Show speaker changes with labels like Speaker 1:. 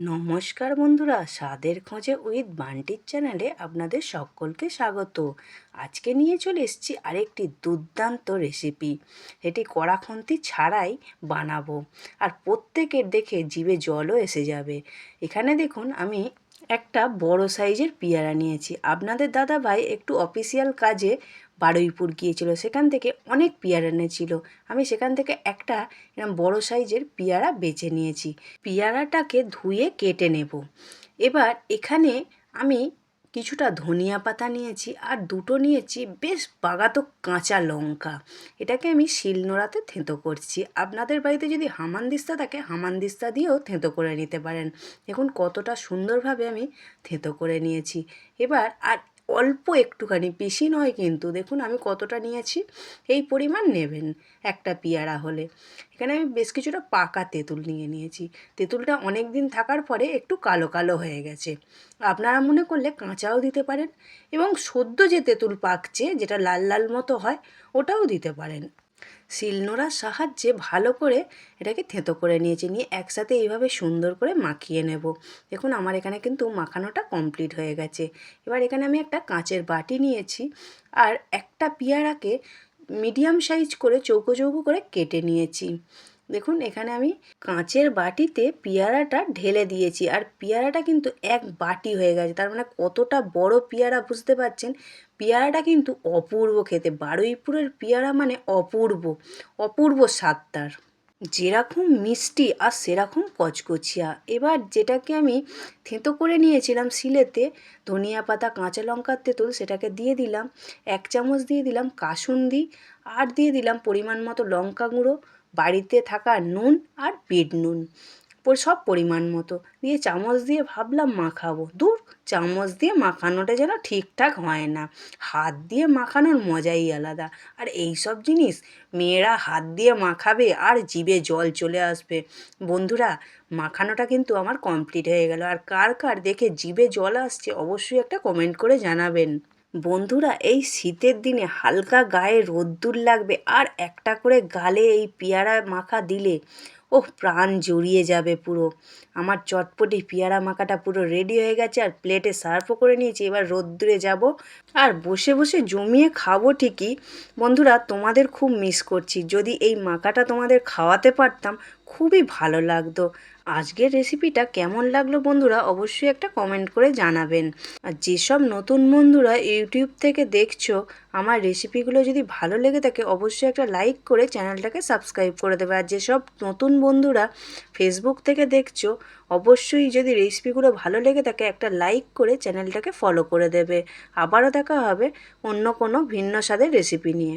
Speaker 1: নমস্কার বন্ধুরা, স্বাদের খোঁজে উইথ বান্টির চ্যানেলে আপনাদের সকলকে স্বাগত। আজকে নিয়ে চলে এসেছি আরেকটি দুর্দান্ত রেসিপি এটি কড়াখন্তি ছাড়াই বানাবো। আর প্রত্যেকের দেখে জীবে জলও এসে যাবে। এখানে দেখুন, আমি একটা বড় সাইজের পেয়ারা নিয়েছি। আপনাদের দাদা ভাই একটু অফিসিয়াল কাজে বারুইপুর গিয়েছিল। সেখান থেকে অনেক পেয়ারা এনেছিল। আমি সেখান থেকে একটা এরকম বড় সাইজের পেয়ারা বেছে নিয়েছি। পেয়ারাটাকে ধুয়ে কেটে নেব। এবার এখানে আমি কিছুটা ধনিয়া পাতা নিয়েছি আর দুটো নিয়েছি বেশ বাগাতো কাঁচা লঙ্কা। এটাকে আমি শিলনোড়াতে থেঁতো করছি। আপনাদের বাড়িতে যদি হামানদিস্তা থাকে, হামানদিস্তা দিয়েও থেঁতো করে নিতে পারেন। দেখুন কতটা সুন্দরভাবে আমি থেঁতো করে নিয়েছি। এবার আর অল্প একটুখানি, বেশি নয় কিন্তু। দেখুন, আমি কতটা নিয়েছি, এই পরিমাণ নেবেন একটা পেয়ারা হলে। এখানে আমি বেশ কিছুটা পাকা তেঁতুল নিয়ে নিয়েছি। তেঁতুলটা অনেক দিন থাকার পরে একটু কালো কালো হয়ে গেছে। আপনারা মনে করলে কাঁচাও দিতে পারেন এবং সদ্য যে তেঁতুল পাকছে, যেটা লাল লাল মতো হয়, ওটাও দিতে পারেন। শিলনোড়ার সাহায্যে ভালো করে এটাকে থেঁতো করে নিয়েছি। নিয়ে একসাথে এইভাবে সুন্দর করে মাখিয়ে নেব। দেখুন, আমার এখানে কিন্তু মাখানোটা কমপ্লিট হয়ে গেছে। এবার এখানে আমি একটা কাঁচের বাটি নিয়েছি আর একটা পেয়ারাকে মিডিয়াম সাইজ করে চৌকো চৌকো করে কেটে নিয়েছি। দেখুন, এখানে আমি কাঁচের বাটিতে পেয়ারাটা ঢেলে দিয়েছি। আর পেয়ারাটা কিন্তু এক বাটি হয়ে গেছে। তার মানে কতটা বড় পেয়ারা বুঝতে পারছেন? পেয়ারাটা কিন্তু অপূর্ব খেতে। বারুইপুরের পেয়ারা মানে অপূর্ব অপূর্ব স্বাদটার। যেরকম মিষ্টি আর সেরকম কচকচিয়া। এবার যেটাকে আমি থেঁতো করে নিয়েছিলাম শিলেতে, ধনিয়া পাতা, কাঁচা লঙ্কার তেঁতুল, সেটাকে দিয়ে দিলাম। এক চামচ দিয়ে দিলাম কাসুন্দি। আর দিয়ে দিলাম পরিমাণ মতো লঙ্কা গুঁড়ো। বাড়িতে থাকা নুন আর বিট নুন। সব পরিমাণ মতো। দিয়ে চামচ দিয়ে ভাবলাম মাখাবো। দূর, চামচ দিয়ে মাখানোটা যেন ঠিকঠাক হয় না। হাত দিয়ে মাখানোর মজাই আলাদা। আর এই সব জিনিস মেয়েরা হাত দিয়ে মাখাবে আর জিভে জল চলে আসবে। বন্ধুরা, মাখানোটা কিন্তু আমার কমপ্লিট হয়ে গেল। আর কার কার দেখে জিভে জল আসছে অবশ্যই একটা কমেন্ট করে জানাবেন। বন্ধুরা, এই শীতের দিনে হালকা গায়ে রোদ্দুর লাগবে আর একটা করে গালে এই পেয়ারা মাখা দিলে। ওহ, প্রাণ জড়িয়ে যাবে পুরো। আমার চটপটি পেয়ারা মাখাটা পুরো রেডি হয়ে গেছে আর প্লেটে সার্ভও করে নিয়েছি। এবার রোদ্দুরে যাব আর বসে বসে জমিয়ে খাব ঠিকই। বন্ধুরা, তোমাদের খুব মিস করছি। যদি এই মাখাটা তোমাদের খাওয়াতে পারতাম, খুবই ভালো লাগতো। আজকের রেসিপিটা কেমন লাগল বন্ধুরা, অবশ্যই একটা কমেন্ট করে জানাবেন। আর যেসব নতুন বন্ধুরা ইউটিউব থেকে দেখছ, আমার রেসিপিগুলো যদি ভালো লেগে থাকে, অবশ্যই একটা লাইক করে চ্যানেলটাকে সাবস্ক্রাইব করে দেবে। আর যেসব নতুন বন্ধুরা ফেসবুক থেকে দেখছ, অবশ্যই যদি রেসিপিগুলো ভালো লেগে থাকে, একটা লাইক করে চ্যানেলটাকে ফলো করে দেবে। আবারও দেখা হবে অন্য কোনো ভিন্ন স্বাদের রেসিপি নিয়ে।